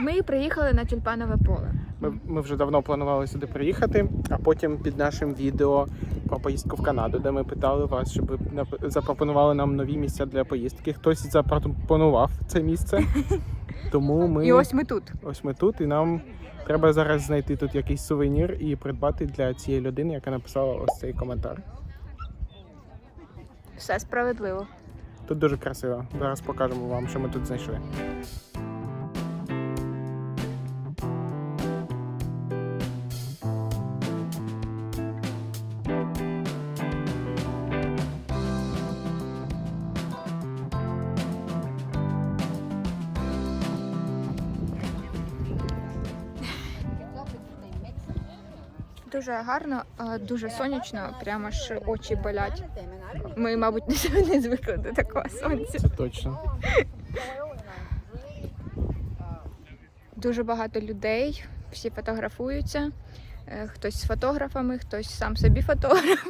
Ми приїхали на тюльпанове поле. Ми, ми вже давно планували сюди приїхати, а потім під нашим відео про поїздку в Канаду, де ми питали вас, щоб ви запропонували нам нові місця для поїздки. Хтось запропонував це місце. Тому ми І ось ми тут. ось ми тут, і нам треба зараз знайти тут якийсь сувенір і придбати для цієї людини, яка написала ось цей коментар. Все справедливо. Тут дуже красиво. Зараз покажемо вам, що ми тут знайшли. Дуже гарно, дуже сонячно, прямо аж очі болять. Ми, мабуть, не- не звикли до такого сонця. Це точно. Дуже багато людей, всі фотографуються. Е, Хтось з фотографами, хтось сам собі фотограф.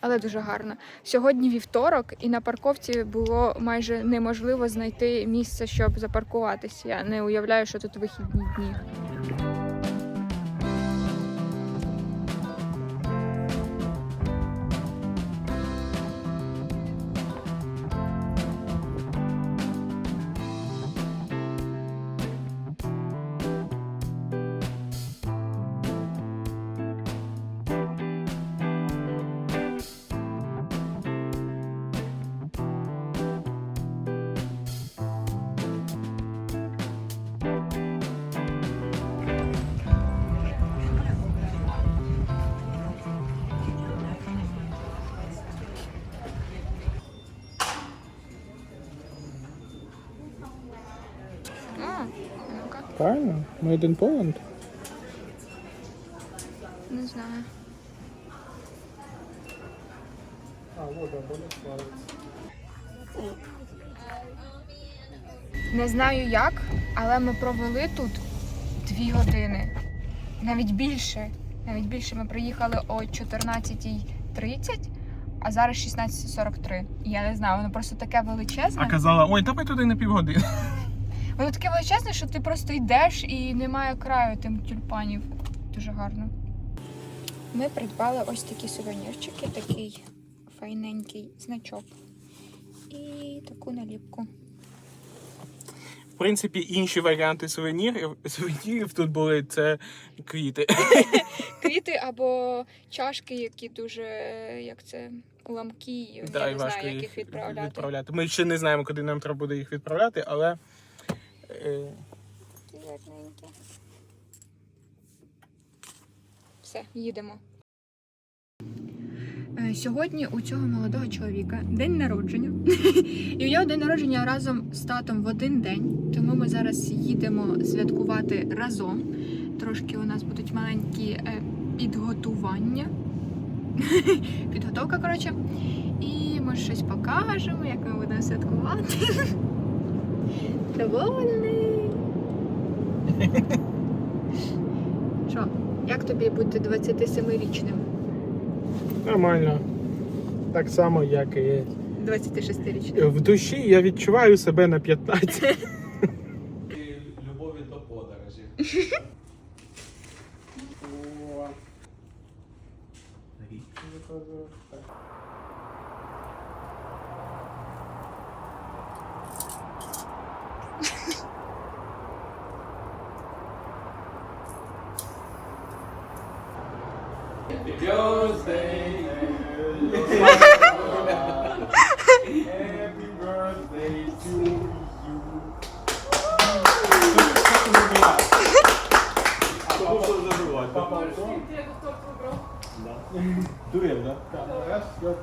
Але дуже гарно. Сьогодні вівторок, і на парковці було майже неможливо знайти місце, щоб запаркуватися. Я не уявляю, що тут вихідні дні. Ну-ка, Правильно? Ми один Poland. не знаю. Не знаю як, але ми провели тут дві години. Навіть більше. Навіть більше ми приїхали о 14.30, а зараз 16.43. Я не знаю, воно просто таке величезне. А казала, ой, та ми туди на півгодини. Воно таке величезне, що ти просто йдеш і немає краю тим тюльпанів. Дуже гарно. Ми придбали ось такі сувенірчики, такий файненький значок і таку наліпку. В принципі, інші варіанти сувенірів, сувенірів тут були це квіти. Квіти або чашки, які дуже як це ламкі, Да, я не важко знаю, як їх відправляти. відправляти. Ми ще не знаємо, куди нам треба буде їх відправляти, але е, Все, їдемо. Е, Сьогодні у цього молодого чоловіка день народження. І у нього день народження разом з татом в один день. Тому ми зараз їдемо святкувати разом. Трошки у нас будуть маленькі е, підготування. Підготовка, коротше. І ми щось покажемо, як ми будемо святкувати. Довольний. Що, як тобі бути 27-річним? нормально. Так само, як і 26-річним? в душі я відчуваю себе на 15. любові до подорожі. Happy Турель, да? Раз, два.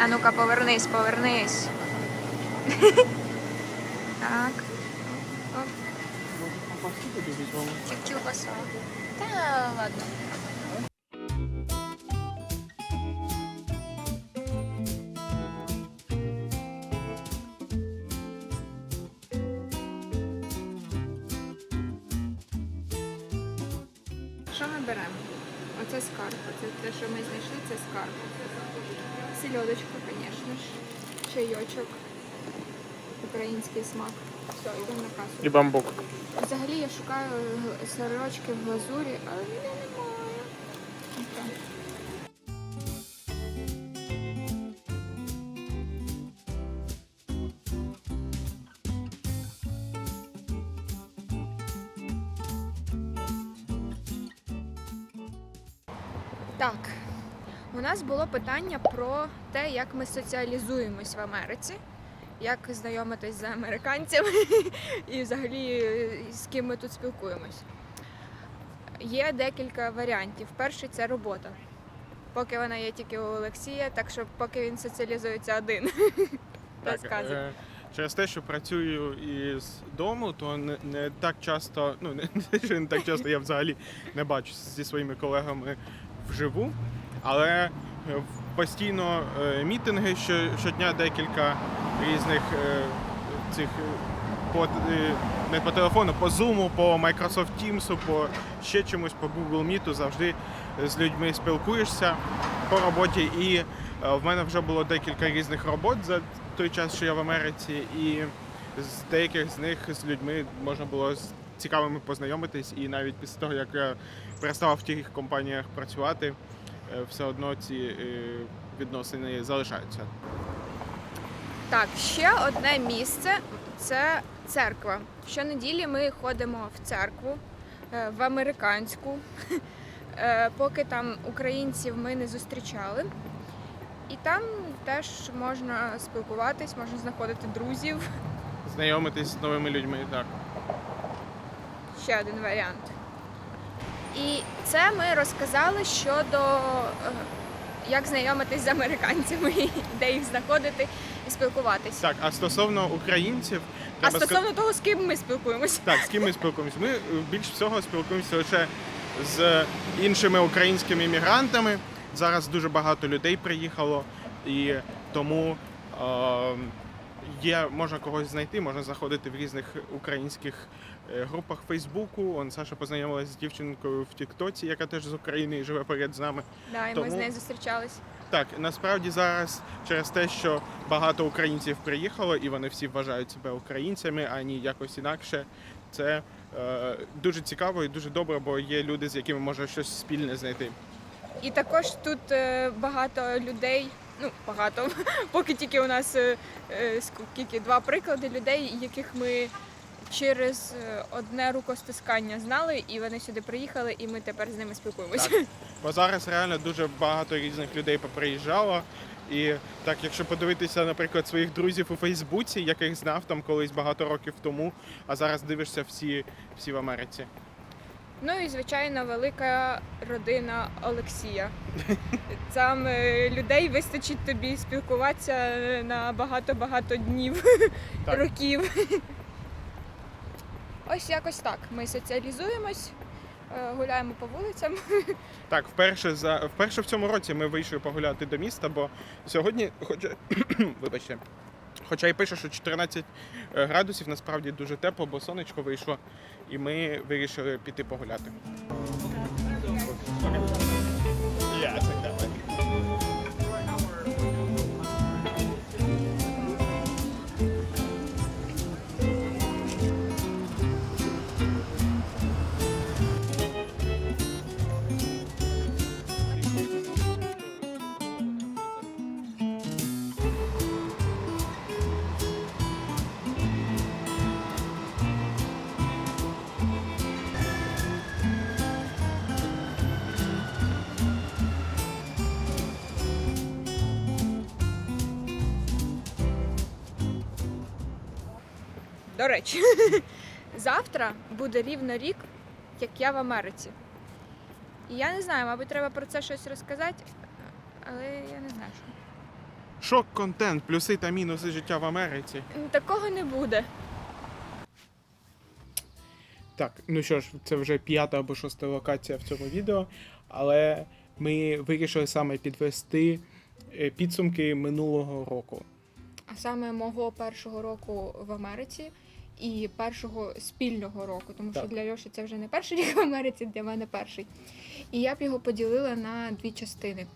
А ну-ка, повернись, повернись. Так. Чуть-чуть ковбаса. Та ладно. Український смак. Все, йдемо на касу. І бамбук. Взагалі я шукаю сирочки в глазурі, але ніде немає. Окей. Так, у нас було питання про те, як ми соціалізуємось в Америці, як знайомитись з американцями і взагалі е, з ким ми тут спілкуємось. Є декілька варіантів. Перший це робота. Поки вона є тільки у Олексія, так що поки він соціалізується один. Розказуй. е, через те, що працюю із дому, то не, не так часто, ну не, не не так часто, я взагалі не бачу зі своїми колегами вживу, але е, постійно е, мітинги що, щодня декілька різних е, цих е, по, е, не по телефону, по Zoom, по Microsoft Teams, по ще чомусь, по Google Meet завжди з людьми спілкуєшся по роботі. І в мене вже було декілька різних робот за той час, що я в Америці, і з деяких з них з людьми можна було з цікавими познайомитись, і навіть після того, як я перестав в тих компаніях працювати, все одно ці відносини залишаються. Так, ще одне місце це церква. Щонеділі ми ходимо в церкву, е, в американську. Е, Поки там українців ми не зустрічали. І там теж можна спілкуватись, можна знаходити друзів. Знайомитись з новими людьми, так. Ще один варіант. І це ми розказали щодо е, як знайомитись з американцями, де їх знаходити і спілкуватися. Так, а стосовно українців, А треба стосовно того, з ким ми спілкуємося. Так, з ким ми спілкуємося? Ми е, більш всього спілкуємося лише з іншими українськими іммігрантами. Зараз дуже багато людей приїхало, і тому е, є, можна когось знайти, можна заходити в різних українських е, групах Фейсбуку. Он Саша познайомилася з дівчинкою в Тіктоці, яка теж з України і живе поряд з нами. Да, і ми Тому- з нею зустрічались. Так, насправді зараз через те, що багато українців приїхало, і вони всі вважають себе українцями, а ні якось інакше. Це е, дуже цікаво і дуже добре, бо є люди, з якими можна щось спільне знайти. І також тут е, багато людей. Ну, багато, поки тільки у нас е, е, скільки два приклади людей, яких ми через е, одне рукостискання знали, і вони сюди приїхали, і ми тепер з ними спілкуємося. Так. Бо зараз реально дуже багато різних людей поприїжджало. І так, якщо подивитися, наприклад, своїх друзів у Фейсбуці, яких знав там колись багато років тому, а зараз дивишся всі, всі в Америці. Ну і звичайно, велика родина Олексія. Там е, людей вистачить тобі спілкуватися на багато-багато днів, Так. років. Ось якось так. Ми соціалізуємось, е, гуляємо по вулицям. Так, вперше за вперше в цьому році ми вийшли погуляти до міста, бо сьогодні, хоча вибачте, хоча й пише, що 14 градусів, насправді дуже тепло, бо сонечко вийшло, і ми вирішили піти погуляти. Yeah, I think that way. До речі, завтра буде рівно рік, як я в Америці. І я не знаю, мабуть, треба про це щось розказати, але я не знаю. що. Шок-контент, плюси та мінуси життя в Америці. Такого не буде. Так, ну що ж, це вже п'ята або шоста локація в цьому відео, але ми вирішили саме підвести е, підсумки минулого року. А саме мого першого року в Америці і першого спільного року, тому що для Льоші це вже не перший рік в Америці, для мене перший. І я б його поділила на дві частини.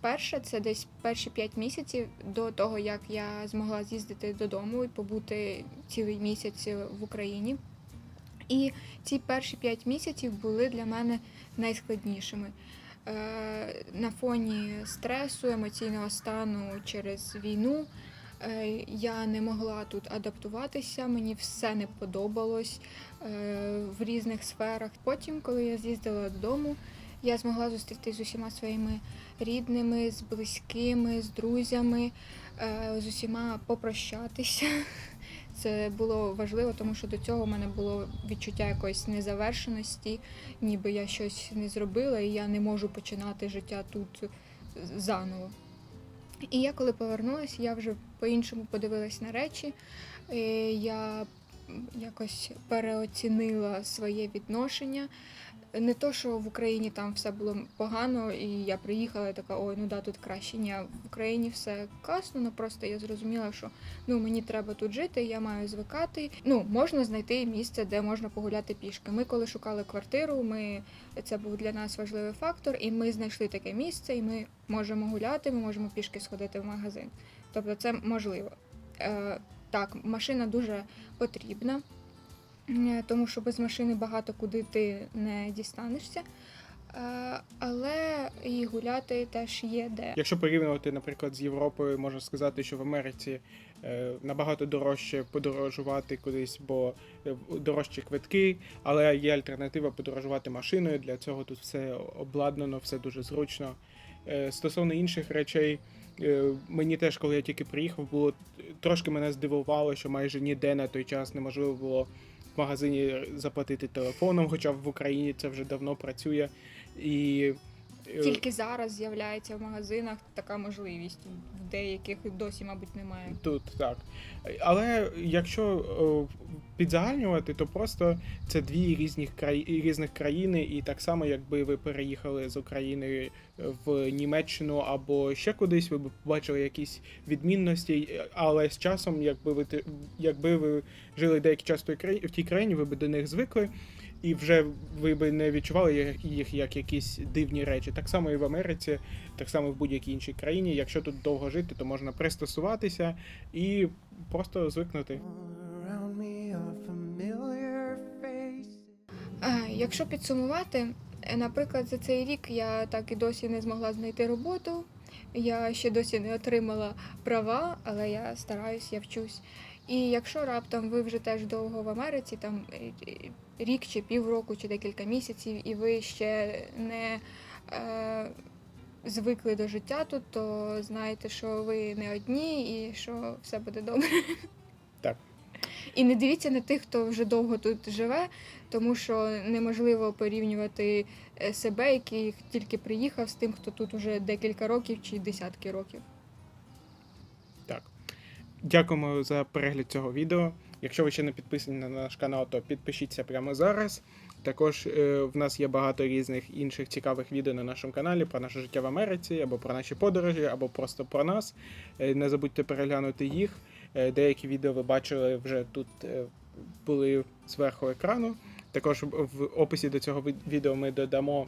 Перша це десь перші п'ять місяців до того, як я змогла з'їздити додому і побути цілий місяць в Україні. І ці перші п'ять місяців були для мене найскладнішими. Е, На фоні стресу, емоційного стану через війну я не могла тут адаптуватися, мені все не подобалось е, в різних сферах. Потім, коли я з'їздила додому, я змогла зустрітися з усіма своїми рідними, з близькими, з друзями, е, з усіма попрощатися. Це було важливо, тому що до цього в мене було відчуття якоїсь незавершеності, ніби я щось не зробила, і я не можу починати життя тут заново. І я коли повернулася, я вже по-іншому подивилась на речі. Я якось переоцінила своє відношення. Не то, що в Україні там все було погано, і я приїхала і така, ой, ну да, тут краще. Ні, в Україні все класно, ну просто я зрозуміла, що ну мені треба тут жити, я маю звикати. Ну, можна знайти місце, де можна погуляти пішки. Ми коли шукали квартиру, ми це був для нас важливий фактор, і ми знайшли таке місце, і ми можемо гуляти, ми можемо пішки сходити в магазин. Тобто це можливо. Е, так, машина дуже потрібна, тому що без машини багато куди ти не дістанешся. Е, але і гуляти теж є де. Якщо порівнювати, наприклад, з Європою, можна сказати, що в Америці е, набагато дорожче подорожувати кудись, бо е, дорожчі квитки, але є альтернатива подорожувати машиною. Для цього тут все обладнано, все дуже зручно. Е, стосовно інших речей, е, мені теж, коли я тільки приїхав, було трошки мене здивувало, що майже ніде на той час неможливо було в магазині заплатити телефоном, хоча в Україні це вже давно працює. І Тільки зараз з'являється в магазинах така можливість. В деяких досі, мабуть, немає. Тут так. Але якщо підзагальнювати, то просто це дві різні краї... різних країни, і так само, якби ви переїхали з України в Німеччину або ще кудись, ви б побачили якісь відмінності, але з часом, якби ви якби ви жили деякий час в тій країні, ви б до них звикли. І вже ви б не відчували їх- як якісь дивні речі. Так само і в Америці, так само і в будь-якій іншій країні. Якщо тут довго жити, то можна пристосуватися і просто звикнути. якщо підсумувати, е, наприклад, за цей рік я так і досі не змогла знайти роботу. Я ще досі не отримала права, але я стараюсь, я вчусь. І якщо раптом ви вже теж довго в Америці, там е, е, рік чи півроку, чи декілька місяців, і ви ще не е, звикли до життя тут, то знайте, що ви не одні і що все буде добре. Так. І не дивіться на тих, хто вже довго тут живе, тому що неможливо порівнювати е, себе, який тільки приїхав, з тим, хто тут уже декілька років чи десятки років. Дякуємо за перегляд цього відео. Якщо ви ще не підписані на наш канал, то підпишіться прямо зараз. Також е, в нас є багато різних інших цікавих відео на нашому каналі про наше життя в Америці, або про наші подорожі, або просто про нас. Е, не забудьте переглянути їх. Е, деякі відео ви бачили вже тут е, були зверху екрану. Також в описі до цього відео ми додамо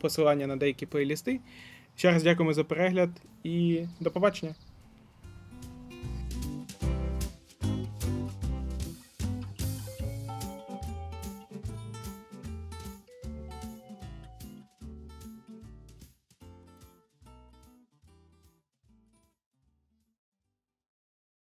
посилання на деякі плейлісти. Ще раз дякуємо за перегляд і до побачення!